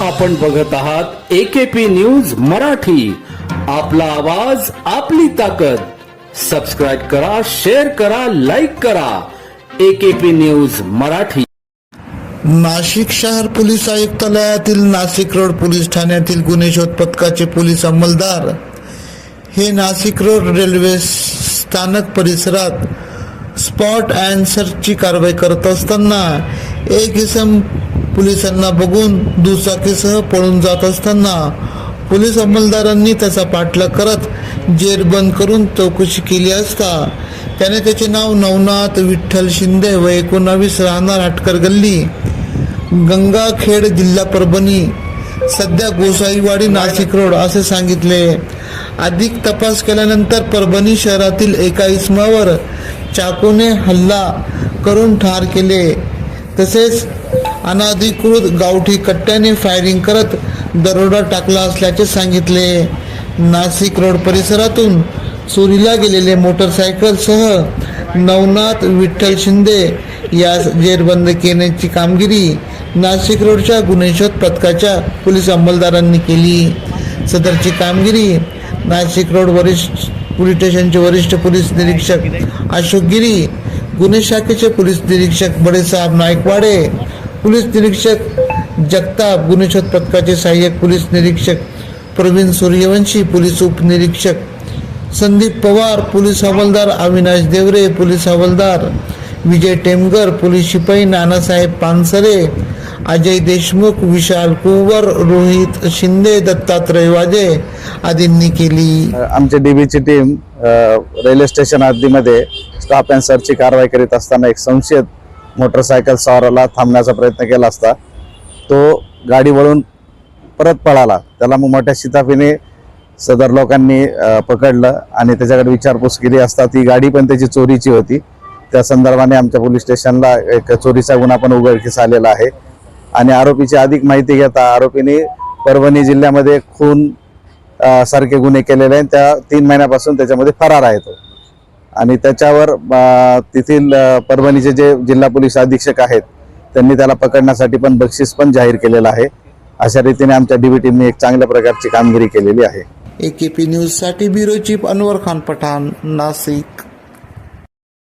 आपण बघत आहात एकेपी न्यूज मराठी. आपला आवाज आपली ताकद. सबस्क्राईब करा शेअर करा लाईक करा. AKP news Marathi. नाशिक शहर पोलीस आयुक्तालयातील नाशिक रोड पोलीस ठाण्यातील गुन्हे शोध पथकाचे पोलीस अंमलदार. हे नाशिक रोड रेल्वे स्थानक परिसरात स्पॉट अँड सर्चची कारवाई करत असताना एक इसम पोलिसांना बघून दुचाकीसह पळून जात असताना पोलीस अंमलदारांनी त्याचा पाठलाग करत जेर बंद करून चौकशी केली असता त्याने त्याचे नाव नवनाथ विठ्ठल शिंदे व एकोणावीस राहणार हटकर गल्ली गंगाखेड जिल्हा परभणी सध्या गोसाईवाडी नाशिक रोड असे सांगितले. अधिक तपास केल्यानंतर परभणी शहरातील एका इसमावर चाकूने हल्ला करून ठार केले. तसेच अनाधिकृत गावठी कट्ट्याने फायरिंग करत दरोडा टाकला असल्याचे सांगितले. नाशिक रोड परिसरातून चोरीला गेलेले मोटरसायकलसह नवनाथ विठ्ठल शिंदे यास जेरबंद केण्याची कामगिरी नाशिक रोडच्या गुन्हे शोध पथकाच्या पोलीस अंमलदारांनी केली. सदरची कामगिरी नाशिक रोड वरिष्ठ पोलीस स्टेशनचे वरिष्ठ पोलीस निरीक्षक अशोक गिरी गुन्हे शाखेचे पोलीस निरीक्षक बडेसाहेब नायकवाडे पोलीस निरीक्षक जगताप गुन्हे शोध पथकाचे सहाय्यक पोलीस निरीक्षक प्रवीण सूर्यवंशी पोलीस उपनिरीक्षक संदीप पवार पोलीस हवालदार अविनाश देवरे पोलीस हवालदार विजय टेमगर पोलीस शिपाई नानासाहेब पानसरे अजय देशमुख विशाल कुंवर रोहित शिंदे दत्तात्रय वाजे आदींनी केली. आमच्या डीबीची टीम रेल्वे स्टेशन हद्दीमध्ये स्टॉप अँड सर्चची कारवाई करीत असताना एक संशयित मोटरसायकल स्वाराला थांबण्याचा प्रयत्न केला असता तो गाडी वळून परत पळाला. त्याला मग मोठ्या शिताफीने सदर लोकांनी पकडलं आणि त्याच्याकडे विचारपूस केली असता ती गाडी पण त्याची चोरीची होती. त्या संदर्भाने आमच्या पोलीस स्टेशनला एक चोरीचा गुन्हा पण उघडकीस आलेला आहे. आणि आरोपीची अधिक माहिती घेता आरोपीने परभणी जिल्ह्यामध्ये खून सारखे गुन्हे केलेले आहेत. त्या तीन महिन्यापासून त्याच्यामध्ये फरार आहे तो. आणि त्याच्यावर तेथील परभणीचे जे जिल्हा पोलीस अधीक्षक आहेत त्यांनी त्याला पकडण्यासाठी पण बक्षीस पण जाहीर केलेलं आहे. अशा रीतीने आमच्या डीबी टीमने एक चांगल्या प्रकारची कामगिरी केलेली आहे. एकेपी न्यूजसाठी ब्युरो चीफ अनवर खान पठाण नाशिक.